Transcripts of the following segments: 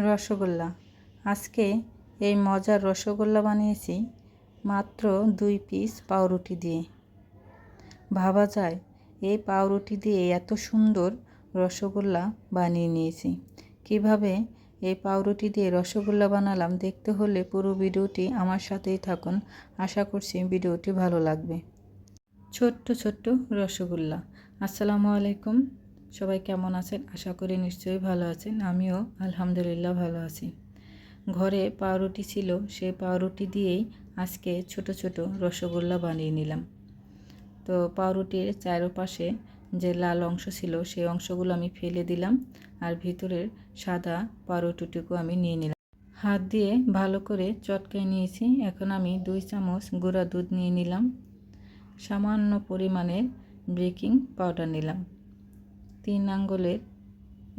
রসগোল্লা। আজকে এই মজার রসগোল্লা বানিয়েছি মাত্র দুই পিস পাউরুটি দিয়ে। ভাবা যায়, এই পাউরুটি দিয়ে এত সুন্দর রসগোল্লা বানিয়ে নিয়েছি। কীভাবে এই পাউরুটি দিয়ে রসগোল্লা বানালাম দেখতে হলে পুরো ভিডিওটি আমার সাথেই থাকুন। আশা করছি ভিডিওটি ভালো লাগবে। ছোট্ট ছোট্ট রসগোল্লা। আসসালামু আলাইকুম। সবাই কেমন আছেন? আশা করি নিশ্চয়ই ভালো আছেন। আমিও আলহামদুলিল্লাহ ভালো আছি। ঘরে পাউরুটি ছিল সেই পাউরুটি দিয়েই আজকে ছোট ছোট রসগোল্লা বানিয়ে নিলাম। তো পাউরুটির চারোপাশে যে লাল অংশ ছিল সেই অংশগুলো আমি ফেলে দিলাম আর ভিতরের সাদা পাউরুটিটুকু আমি নিয়ে নিলাম। হাত দিয়ে ভালো করে চটকায় নিয়েছি। এখন আমি দুই চামচ গুঁড়া দুধ নিয়ে নিলাম। সামান্য পরিমাণের বেকিং পাউডার নিলাম। তিন আঙ্গুলের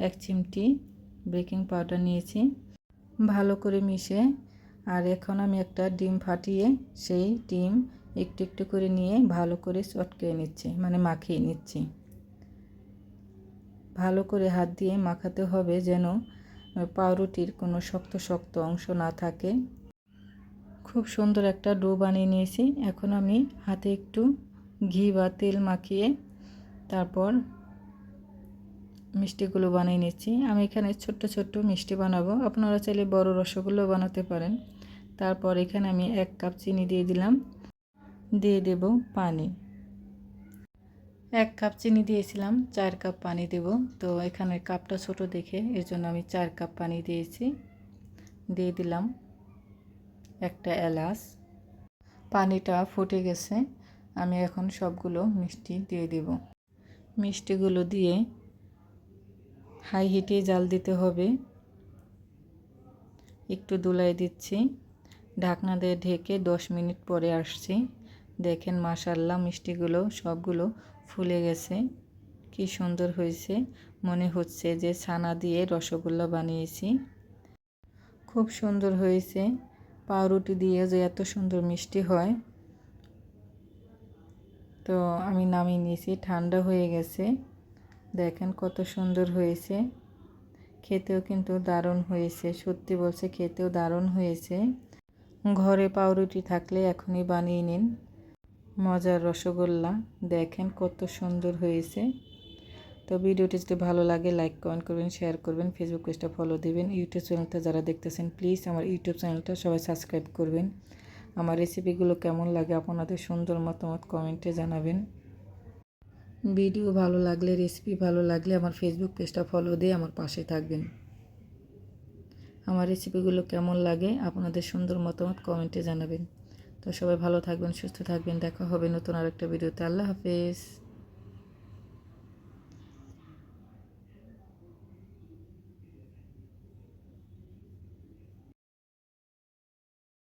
এক চিমটি বেকিং পাউডার নিয়েছি। ভালো করে মিশে, আর এখন আমি একটা ডিম ফাটিয়ে সেই ডিম একটু একটু করে নিয়ে ভালো করে চটকে নিচ্ছি মানে মাখিয়ে নিচ্ছি। ভালো করে হাত দিয়ে মাখাতে হবে যেন পাউরুটির কোনো শক্ত শক্ত অংশ না থাকে। খুব সুন্দর একটা ডো বানিয়ে নিয়েছি। এখন আমি হাতে একটু ঘি বা তেল মাখিয়ে তারপর মিষ্টিগুলো বানিয়ে নিচ্ছি। আমি এখানে ছোট্ট ছোট্ট মিষ্টি বানাবো। আপনারা চাইলে বড় রসগোল্লাও বানাতে পারেন। তারপর এখানে আমি এক কাপ চিনি দিয়ে দিলাম। দিয়ে দেব পানি। এক কাপ চিনি দিয়েছিলাম, চার কাপ পানি দেব। তো এখানে কাপটা ছোট দেখে এর জন্য আমি চার কাপ পানি দিয়েছি। দিয়ে দিলাম একটা এলাচ। পানিটা ফুটে গেছে। আমি এখন সবগুলো মিষ্টি দিয়ে দেব। মিষ্টিগুলো দিয়ে হাই হিটে জাল দিতে হবে। একটু দুলাই দিচ্ছি। ঢাকনা দিয়ে ঢেকে দশ মিনিট পরে আসছি। দেখেন মাশাল্লাহ মিষ্টিগুলো সবগুলো ফুলে গেছে। কি সুন্দর হয়েছে। মনে হচ্ছে যে ছানা দিয়ে রসগোল্লা বানিয়েছি। খুব সুন্দর হয়েছে। পাউরুটি দিয়ে যে এত সুন্দর মিষ্টি হয়। তো আমি নামিয়ে নিয়েছি। ঠান্ডা হয়ে গেছে। দেখেন কত সুন্দর হয়েছে। খেতেও কিন্তু দারুণ হয়েছে, সত্যি বলছে খেতেও দারুণ হয়েছে। ঘরে পাউরুটি থাকলে এখনই বানিয়ে নিন। মজার রসগোল্লা, দেখেন কত সুন্দর হয়েছে। তো ভিডিওটি যদি ভালো লাগে লাইক কমেন্ট করবেন শেয়ার করবেন ফেসবুক পেজটা ফলো দেবেন ইউটিউব চ্যানেলটা যারা দেখতেছেন প্লিজ আমার ইউটিউব চ্যানেলটা সবাই সাবস্ক্রাইব করবেন। আমার রেসিপিগুলো কেমন লাগে, আপনাদের সুন্দর মতামত কমেন্টে জানাবেন। ভিডিও ভালো লাগলে রেসিপি ভালো লাগলে আমার ফেসবুক পেজটা ফলো দিয়ে আমার পাশে থাকবেন। আমার রেসিপিগুলো কেমন লাগে আপনাদের সুন্দর মতামত কমেন্টে জানাবেন। তো সবাই ভালো থাকবেন, সুস্থ থাকবেন, দেখা হবে নতুন আরেকটা ভিডিওতে আল্লাহ হাফেজ।